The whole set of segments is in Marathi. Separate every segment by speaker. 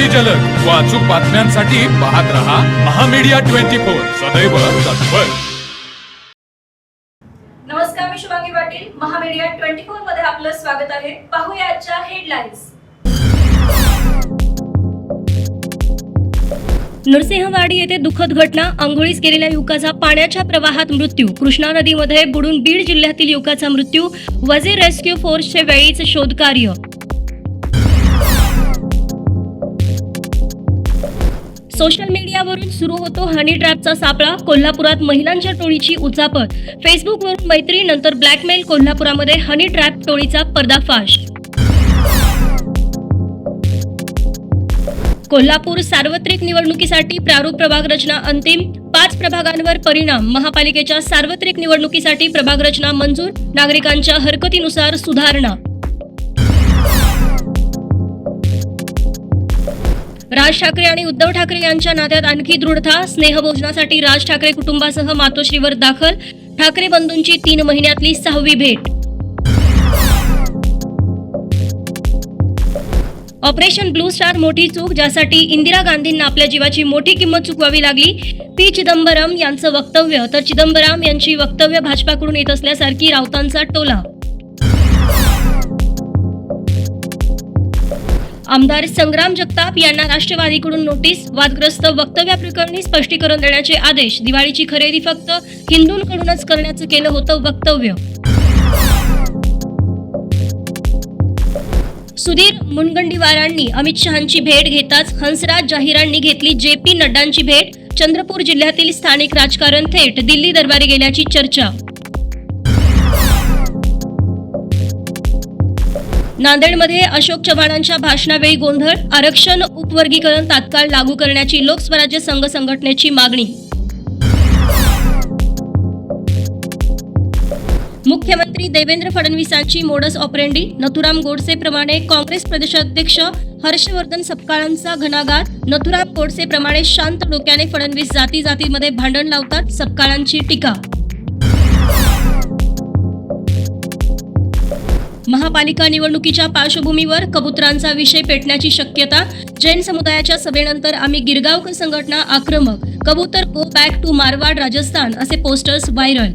Speaker 1: अगदी जलद. व अचूक बातम्यांसाठी पाहत रहा महामीडिया ट्वेंटी फोर. सदैव तत्पर.
Speaker 2: नमस्कार मी शुभांगी पाटील. महामीडिया ट्वेंटी फोरमध्ये आपलं स्वागत आहे. पाहूया आजच्या हेडलाईन्स नरसिंहवाडी येथे दुःखद घटना. आंघोळीस गेलेल्या युवकाचा पाण्याच्या प्रवाहात मृत्यू. कृष्णा नदीमध्ये बुडून बीड जिल्ह्यातील युवकाचा मृत्यू. वजीर रेस्क्यू फोर्सचे वेळीच शोधकार्य. सोशल मीडियावरून सुरू होतो हनी ट्रॅपचा सापळा. कोल्हापुरात महिलांच्या टोळीची उचापत फेसबुकवरून मैत्री नंतर ब्लॅकमेल. कोल्हापुरामध्ये हनी ट्रॅप टोळीचा पर्दाफाश. कोल्हापूर सार्वत्रिक निवडणुकीसाठी प्रारूप प्रभाग रचना अंतिम. पाच प्रभागांवर परिणाम. महापालिकेच्या सार्वत्रिक निवडणुकीसाठी प्रभाग रचना मंजूर. नागरिकांच्या हरकतीनुसार सुधारणा. राज ठाकरे आणि उद्धव ठाकरे यांच्या नात्यात आणखी दृढता स्नेहभोजनासाठी राज ठाकरे कुटुंबासह मातोश्रीवर दाखल ठाकरे बंधूंची तीन महिन्यातली सहावी भेट. ऑपरेशन ब्लू स्टार मोठी चूक ज्यासाठी इंदिरा गांधींना आपल्या जीवाची मोठी किंमत चुकवावी लागली. पी. चिदंबरम यांचं वक्तव्य तर चिदंबरम यांची वक्तव्य भाजपाकडून येत असल्यासारखी राऊतांचा टोला. आमदार संग्राम जगताप यांना राष्ट्रवादीकडून नोटीस वादग्रस्त वक्तव्याप्रकरणी स्पष्टीकरण देण्याचे आदेश दिवाळीची खरेदी फक्त हिंदूंकडूनच करण्याचं केलं होतं वक्तव्य. सुधीर मुनगंटीवारांनी अमित शहांची भेट घेताच हंसराज जाहिरांनी घेतली जे पी नड्डांची भेट चंद्रपूर जिल्ह्यातील स्थानिक राजकारण थेट दिल्ली दरबारी गेल्याची चर्चा. नांदेडमध्ये अशोक चव्हाणांच्या भाषणावेळी गोंधळ आरक्षण उपवर्गीकरण तात्काळ लागू करण्याची लोकस्वराज्य संघ संघटनेची मागणी. मुख्यमंत्री देवेंद्र फडणवीसांची मोडस ऑपरेंडी नथुराम गोडसेप्रमाणे काँग्रेस प्रदेशाध्यक्ष हर्षवर्धन सपकाळांचा घणाघात नथुराम गोडसेप्रमाणे शांत डोक्याने फडणवीस जाती जातीमध्ये भांडण लावतात सपकाळांची टीका. महापालिका निवडणुकीच्या पार्श्वभूमीवर कबुतरांचा विषय पेटण्याची शक्यता जैन समुदायाच्या सभेनंतर आम्ही गिरगावकर संघटना आक्रमक कबूतर go back to Marwar Rajasthan असे पोस्टर्स व्हायरल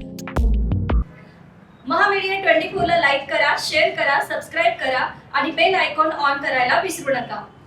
Speaker 2: महामीडिया ट्वेंटी फोरला लाईक करा शेअर करा सबस्क्राईब करा आणि बेल आयकॉन ऑन करायला विसरू नका.